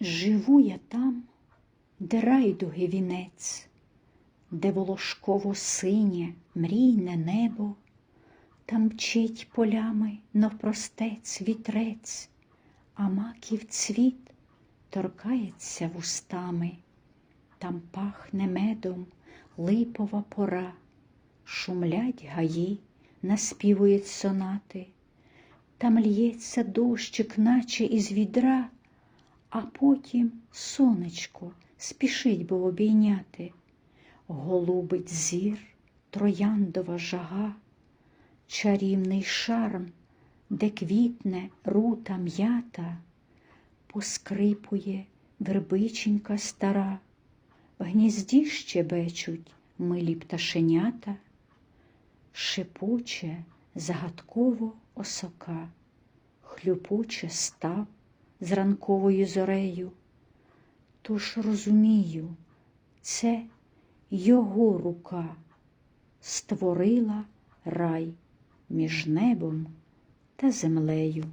Живу я там, де райдуги вінець, де волошково синє мрійне небо, там мчить полями навпростець вітрець, а маків цвіт торкається вустами, там пахне медом липова пора, шумлять гаї, наспівують сонати, там лється дощик, наче із відра, а потім сонечко спішить бо обійняти, голубить зір, трояндова жага, чарівний шарм, де квітне рута м'ята, поскрипує вербиченька стара, в гнізді щебечуть милі пташенята, шепоче загадково осока, хлюпоче став з ранковою зорею. Тож розумію, це його рука створила рай між небом та землею.